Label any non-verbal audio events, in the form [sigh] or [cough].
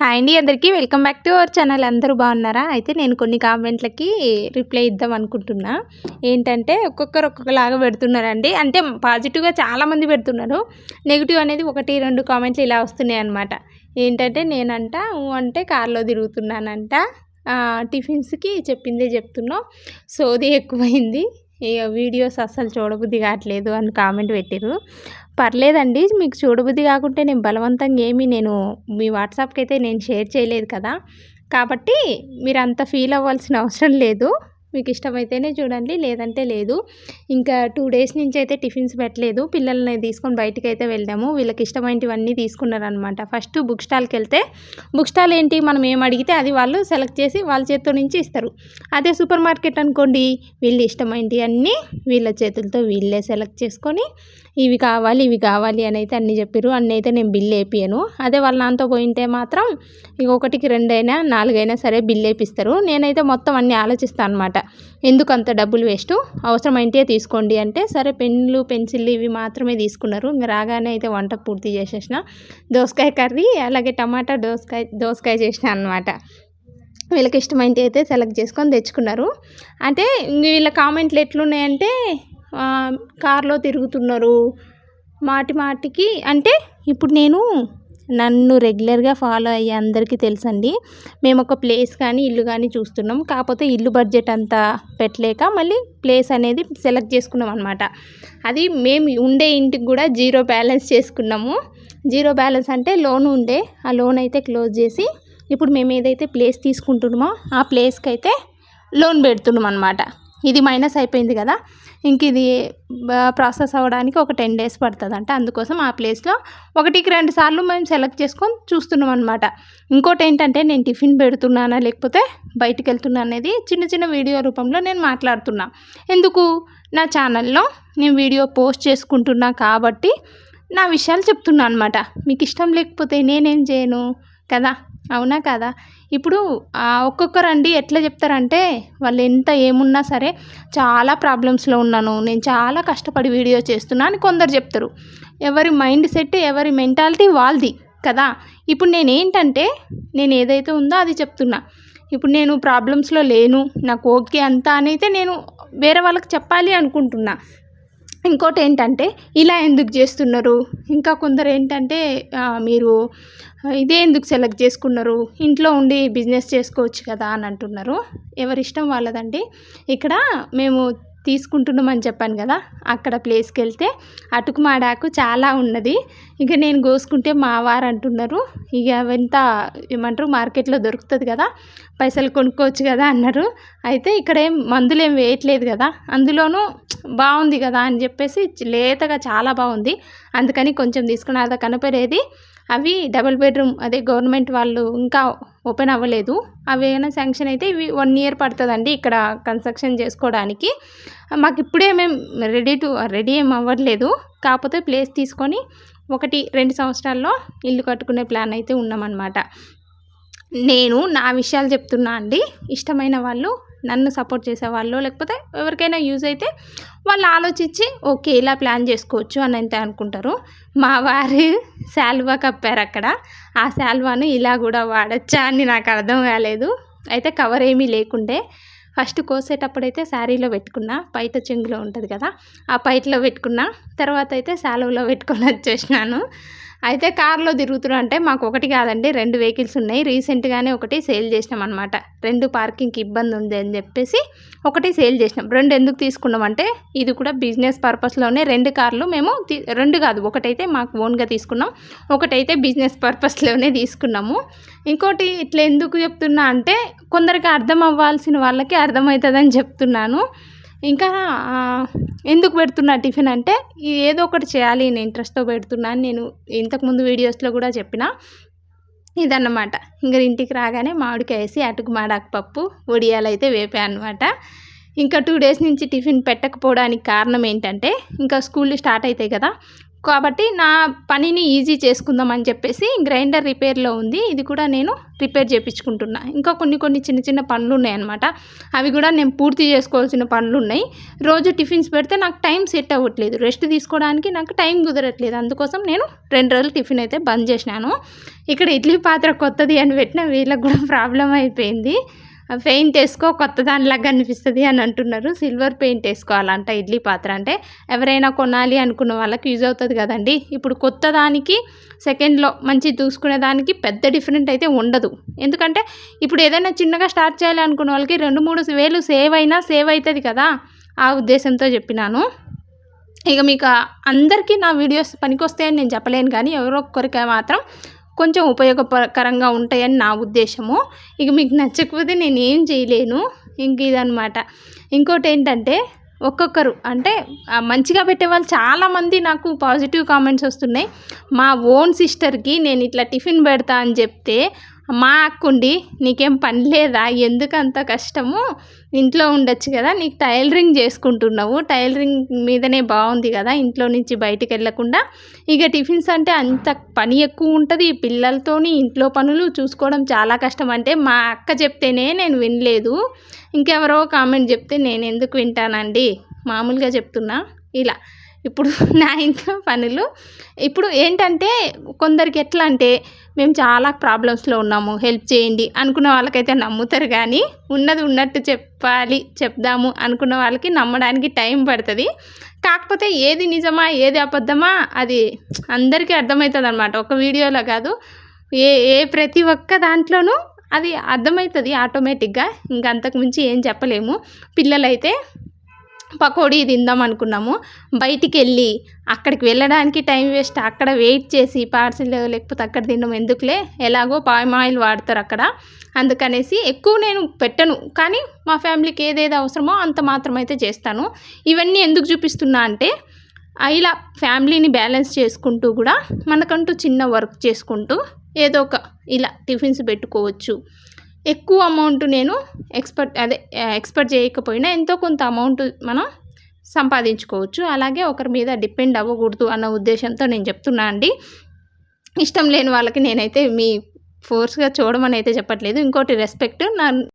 Hi అండి అందరికీ welcome back to our channel. అందరూ బాగున్నారా? అయితే నేను కొన్ని కామెంట్లకి రిప్లై ఇద్దాం అనుకుంటున్నా. ఏంటంటే ఒక్కొక్కరు ఒక్కొక్కలాగా పెడుతున్నారండి. అంటే పాజిటివ్గా చాలామంది పెడుతున్నారు. నెగిటివ్ అనేది ఒకటి రెండు కామెంట్లు ఇలా వస్తున్నాయి అనమాట ఏంటంటే నేనంట అంటే కార్లో తిరుగుతున్నానంట. టిఫిన్స్కి చెప్పిందే చెప్తున్నావు. సోది ఎక్కువైంది. ఇక వీడియోస్ అస్సలు చూడబుద్ధి కావట్లేదు అని కామెంట్ పెట్టారు పర్లేదండి మీకు చూడబుద్ధి కాకుంటే నేను బలవంతంగా ఏమీ నేను మీ వాట్సాప్కి అయితే నేను షేర్ చేయలేదు కదా. కాబట్టి మీరు అంత ఫీల్ అవ్వాల్సిన అవసరం లేదు. మీకు ఇష్టమైతేనే చూడండి లేదంటే లేదు. ఇంకా టూ డేస్ నుంచి అయితే టిఫిన్స్ పెట్టలేదు. పిల్లల్ని తీసుకొని బయటికి అయితే వెళ్ళాము వీళ్ళకి ఇష్టమైనవన్నీ తీసుకున్నారనమాట ఫస్ట్ బుక్ స్టాల్కి వెళ్తే బుక్ స్టాల్ ఏంటి? మనం ఏం అడిగితే అది వాళ్ళు సెలెక్ట్ చేసి వాళ్ళ చేతితో నుంచి ఇస్తారు. అదే సూపర్ మార్కెట్ అనుకోండి వీళ్ళు ఇష్టమైనవి అన్నీ వీళ్ళ చేతులతో వీళ్ళే సెలెక్ట్ చేసుకొని ఇవి కావాలి ఇవి కావాలి అని అయితే అన్నీ చెప్పారు అన్నీ అయితే నేను బిల్ వేపియను అదే వాళ్ళ నాన్నతో పోయింటే మాత్రం ఇక ఒకటికి రెండైనా నాలుగైనా సరే బిల్ వేపిస్తారు. నేనైతే మొత్తం అన్నీ ఆలోచిస్తాను అనమాట ఎందుకు అంత డబ్బులు వేస్ట్? అవసరమైతే తీసుకోండి అంటే సరే పెన్నులు పెన్సిల్ ఇవి మాత్రమే తీసుకున్నారు. ఇంకా రాగానే అయితే వంట పూర్తి చేసేసిన. దోసకాయ కర్రీ అలాగే టమాటా దోసకాయ దోసకాయ చేసిన అనమాట వీళ్ళకి ఇష్టమైనవి అయితే సెలెక్ట్ చేసుకొని తెచ్చుకున్నారు. అంటే వీళ్ళ కామెంట్లు ఎట్లున్నాయంటే కార్లో తిరుగుతున్నారు. మాటి మాటికి అంటే ఇప్పుడు నేను నన్ను రెగ్యులర్గా ఫాలో అయ్యే అందరికీ తెలుసండి. మేము ఒక ప్లేస్ కానీ ఇల్లు కానీ చూస్తున్నాం. కాకపోతే ఇల్లు బడ్జెట్ అంతా పెట్టలేక మళ్ళీ ప్లేస్ అనేది సెలెక్ట్ చేసుకున్నాం అనమాట అది మేము ఉండే ఇంటికి కూడా జీరో బ్యాలెన్స్ చేసుకున్నాము. జీరో బ్యాలెన్స్ అంటే లోన్ ఉండే ఆ లోన్ అయితే క్లోజ్ చేసి ఇప్పుడు మేము ఏదైతే ప్లేస్ తీసుకుంటున్నామో ఆ ప్లేస్కి అయితే లోన్ పెడుతున్నాం అనమాట ఇది మైనస్ అయిపోయింది కదా. ఇంక ఇది ప్రాసెస్ అవ్వడానికి ఒక టెన్ డేస్ పడుతుందంట. అందుకోసం ఆ ప్లేస్లో ఒకటికి రెండు సార్లు మేము సెలెక్ట్ చేసుకొని చూస్తున్నాం అనమాట ఇంకోటి ఏంటంటే నేను టిఫిన్ పెడుతున్నానా లేకపోతే బయటికి వెళ్తున్నా అనేది చిన్న చిన్న వీడియో రూపంలో నేను మాట్లాడుతున్నా. ఎందుకు? నా ఛానల్లో నేను వీడియో పోస్ట్ చేసుకుంటున్నా కాబట్టి నా విషయాలు చెప్తున్నా అనమాట మీకు ఇష్టం లేకపోతే నేనేం చేయను కదా? అవునా కదా? ఇప్పుడు ఆ ఒక్కొక్కరండి ఎట్లా చెప్తారంటే వాళ్ళు ఎంత ఏమున్నా సరే చాలా ప్రాబ్లమ్స్లో ఉన్నాను. నేను చాలా కష్టపడి వీడియో చేస్తున్నా అని కొందరు చెప్తారు. ఎవరి మైండ్ సెట్ ఎవరి మెంటాలిటీ వాళ్ళది కదా? ఇప్పుడు నేను ఏంటంటే నేను ఏదైతే ఉందో అది చెప్తున్నా. ఇప్పుడు నేను ప్రాబ్లమ్స్లో లేను నాకు ఓకే అంతా అని అయితే నేను వేరే వాళ్ళకి చెప్పాలి అనుకుంటున్నా. ఇంకోటి ఏంటంటే ఇలా ఎందుకు చేస్తున్నారు? ఇంకా కొందరు ఏంటంటే మీరు ఇదే ఎందుకు సెలెక్ట్ చేసుకున్నారు? ఇంట్లో ఉండి బిజినెస్ చేసుకోవచ్చు కదా అని అంటున్నారు. ఎవరి ఇష్టం వాళ్ళదండి? ఇక్కడ మేము తీసుకుంటున్నామని చెప్పాను కదా అక్కడ ప్లేస్కి వెళ్తే అటుకు మాడాకు చాలా ఉన్నది. ఇక నేను కోసుకుంటే మా వారు అంటున్నారు ఇక ఎంత ఏమంటారు మార్కెట్లో దొరుకుతుంది కదా పైసలు కొనుక్కోవచ్చు కదా అన్నారు. అయితే ఇక్కడ ఏం మందులు ఏం వేయట్లేదు కదా అందులోనూ బాగుంది కదా అని చెప్పేసి లేతగా చాలా బాగుంది. అందుకని కొంచెం తీసుకున్న అది కనపడేది. అవి డబుల్ బెడ్రూమ్ అదే గవర్నమెంట్ వాళ్ళు ఇంకా ఓపెన్ అవ్వలేదు. అవి ఏమైనా శాంక్షన్ అయితే ఇవి వన్ ఇయర్ పడుతుందండి ఇక్కడ కన్స్ట్రక్షన్ చేసుకోవడానికి. మాకు ఇప్పుడే మేము రెడీ టు రెడీ ఏం అవ్వట్లేదు. కాకపోతే ప్లేస్ తీసుకొని ఒకటి రెండు సంవత్సరాల్లో ఇల్లు కట్టుకునే ప్లాన్ అయితే ఉన్నామన్నమాట. నేను నా విషయాలు చెప్తున్నా అండి. ఇష్టమైన వాళ్ళు నన్ను సపోర్ట్ చేసేవాళ్ళు. లేకపోతే ఎవరికైనా యూజ్ అయితే వాళ్ళు ఆలోచించి ఓకే ఇలా ప్లాన్ చేసుకోవచ్చు అని అయితే అనుకుంటారు. మా వారు శాల్వా కప్పారు అక్కడ. ఆ శాల్వాను ఇలా కూడా వాడచ్చా అని నాకు అర్థం కాలేదు. అయితే కవర్ ఏమీ లేకుండే. ఫస్ట్ కోసేటప్పుడైతే శారీలో పెట్టుకున్నా. పైట చెంగులో ఉంటుంది కదా. ఆ పైట్లో పెట్టుకున్నా. తర్వాత అయితే శాలువలో పెట్టుకొని వచ్చేసినాను. అయితే కార్లో తిరుగుతున్నా అంటే మాకు ఒకటి కాదండి రెండు వెహికల్స్ ఉన్నాయి. రీసెంట్గానే ఒకటి సేల్ చేసినాం అనమాట రెండు పార్కింగ్కి ఇబ్బంది ఉంది అని చెప్పేసి ఒకటి సేల్ చేసినాం. రెండు ఎందుకు తీసుకున్నాం అంటే ఇది కూడా బిజినెస్ పర్పస్లోనే రెండు కార్లు మేము రెండు కాదు ఒకటైతే మాకు ఓన్గా తీసుకున్నాం ఒకటైతే బిజినెస్ పర్పస్లోనే తీసుకున్నాము. ఇంకోటి ఇట్లా ఎందుకు చెప్తున్నా అంటే కొందరికి అర్థం అవ్వాల్సిన వాళ్ళకి అర్థమవుతుందని చెప్తున్నాను. ఇంకా ఎందుకు పెడుతున్నా టిఫిన్ అంటే ఏదో ఒకటి చేయాలి నేను ఇంట్రెస్ట్తో పెడుతున్నాను నేను ఇంతకుముందు వీడియోస్లో కూడా చెప్పిన. ఇదన్నమాట. ఇంకా ఇంటికి రాగానే మామిడికాయ వేసి అటుకు మాడాకు పప్పు వడియాలైతే అయితే వేపా అనమాట ఇంకా టూ డేస్ నుంచి టిఫిన్ పెట్టకపోవడానికి కారణం ఏంటంటే ఇంకా స్కూల్ స్టార్ట్ అవుతాయి కదా. కాబట్టి నా పనిని ఈజీ చేసుకుందాం అని చెప్పేసి గ్రైండర్ రిపేర్లో ఉంది. ఇది కూడా నేను రిపేర్ చేయించుకుంటున్నా ఇంకా కొన్ని కొన్ని చిన్న చిన్న పనులు ఉన్నాయన్నమాట. అవి కూడా నేను పూర్తి చేసుకోవాల్సిన పనులు ఉన్నాయి. రోజు టిఫిన్స్ పెడితే నాకు టైం సెట్ అవ్వట్లేదు. రెస్ట్ తీసుకోవడానికి నాకు టైం కుదరట్లేదు. అందుకోసం నేను రెండు రోజులు టిఫిన్ అయితే బంద్ చేసినాను. ఇక్కడ ఇడ్లీ పాత్ర కొత్తది అని పెట్టిన వీళ్ళకి కూడా [laughs] ప్రాబ్లం అయిపోయింది. పెయింట్ వేసుకో కొత్త దానిలాగా కనిపిస్తుంది అని అంటున్నారు. సిల్వర్ పెయింట్ వేసుకోవాలంట ఇడ్లీ పాత్ర అంటే. ఎవరైనా కొనాలి అనుకున్న వాళ్ళకి యూజ్ అవుతుంది కదండి. ఇప్పుడు కొత్త దానికి సెకండ్లో మంచి చూసుకునే దానికి పెద్ద డిఫరెంట్ అయితే ఉండదు. ఎందుకంటే ఇప్పుడు ఏదైనా చిన్నగా స్టార్ట్ చేయాలి అనుకున్న వాళ్ళకి రెండు మూడు వేలు సేవ్ అయినా సేవ్ అవుతుంది కదా. ఆ ఉద్దేశంతో చెప్పినాను. ఇక మీకు అందరికీ నా వీడియోస్ పనికొస్తాయని నేను చెప్పలేను కానీ ఎవరో ఒక్కరికి మాత్రం కొంచెం ఉపయోగకరంగా ఉంటాయని నా ఉద్దేశము. ఇక మీకు నచ్చకపోతే నేను ఏం చేయలేను. ఇంక ఇదనమాట ఇంకోటి ఏంటంటే ఒక్కొక్కరు అంటే మంచిగా పెట్టే వాళ్ళు చాలామంది నాకు పాజిటివ్ కామెంట్స్ వస్తున్నాయి. మా ఓన్ సిస్టర్కి నేను ఇట్లా టిఫిన్ పెడతా అని చెప్తే మా అక్కుండి నీకేం పని లేదా? ఎందుకంత కష్టము? ఇంట్లో ఉండొచ్చు కదా? నీకు టైలరింగ్ చేసుకుంటున్నావు. టైలరింగ్ మీదనే బాగుంది కదా? ఇంట్లో నుంచి బయటికి వెళ్ళకుండా. ఇక టిఫిన్స్ అంటే అంత పని ఎక్కువ ఉంటుంది. పిల్లలతోని ఇంట్లో పనులు చూసుకోవడం చాలా కష్టం. అంటే మా అక్క చెప్తేనే నేను వినలేదు. ఇంకెవరో కామెంట్ చెప్తే నేను ఎందుకు వింటానండి? మామూలుగా చెప్తున్నా. ఇలా. ఇప్పుడు [laughs] నా ఇంట్లో పనులు. ఇప్పుడు ఏంటంటే కొందరికి ఎట్లా అంటే మేము చాలా ప్రాబ్లమ్స్లో ఉన్నాము. హెల్ప్ చేయండి అనుకున్న వాళ్ళకైతే నమ్ముతారు కానీ ఉన్నది ఉన్నట్టు చెప్పాలి చెప్దాము అనుకున్న వాళ్ళకి నమ్మడానికి టైం పడుతుంది. కాకపోతే ఏది నిజమా ఏది అబద్ధమా అది అందరికీ అర్థమవుతుంది అనమాట ఒక వీడియోలో కాదు ఏ ఏ ప్రతి ఒక్క దాంట్లోనూ అది అర్థమవుతుంది ఆటోమేటిక్గా ఇంక అంతకుమించి ఏం చెప్పలేము. పిల్లలైతే పకోడీ తిందాం అనుకున్నాము. బయటికి వెళ్ళి అక్కడికి వెళ్ళడానికి టైం వేస్ట్. అక్కడ వెయిట్ చేసి పార్సిల్ లేకపోతే అక్కడ తినడం ఎందుకులే? ఎలాగో పామ్ ఆయిల్ వాడతారు అక్కడ. అందుకనేసి ఎక్కువ నేను పెట్టను. కానీ మా ఫ్యామిలీకి ఏదేది అవసరమో అంత మాత్రం అయితే చేస్తాను. ఇవన్నీ ఎందుకు చూపిస్తున్నా అంటే ఇలా ఫ్యామిలీని బ్యాలెన్స్ చేసుకుంటూ కూడా మనకంటూ చిన్న వర్క్ చేసుకుంటూ ఏదో ఒక ఇలా టిఫిన్స్ పెట్టుకోవచ్చు. ఎక్కువ అమౌంట్ నేను ఎక్స్పర్ట్ అదే ఎక్స్పెక్ట్ చేయకపోయినా ఎంతో కొంత అమౌంట్ మనం సంపాదించుకోవచ్చు. అలాగే ఒకరి మీద డిపెండ్ అవ్వకూడదు అన్న ఉద్దేశంతో నేను చెప్తున్నా అండి. ఇష్టం లేని వాళ్ళకి నేనైతే మీ ఫోర్స్గా చూడమని అయితే చెప్పట్లేదు. ఇంకోటి రెస్పెక్ట్ నా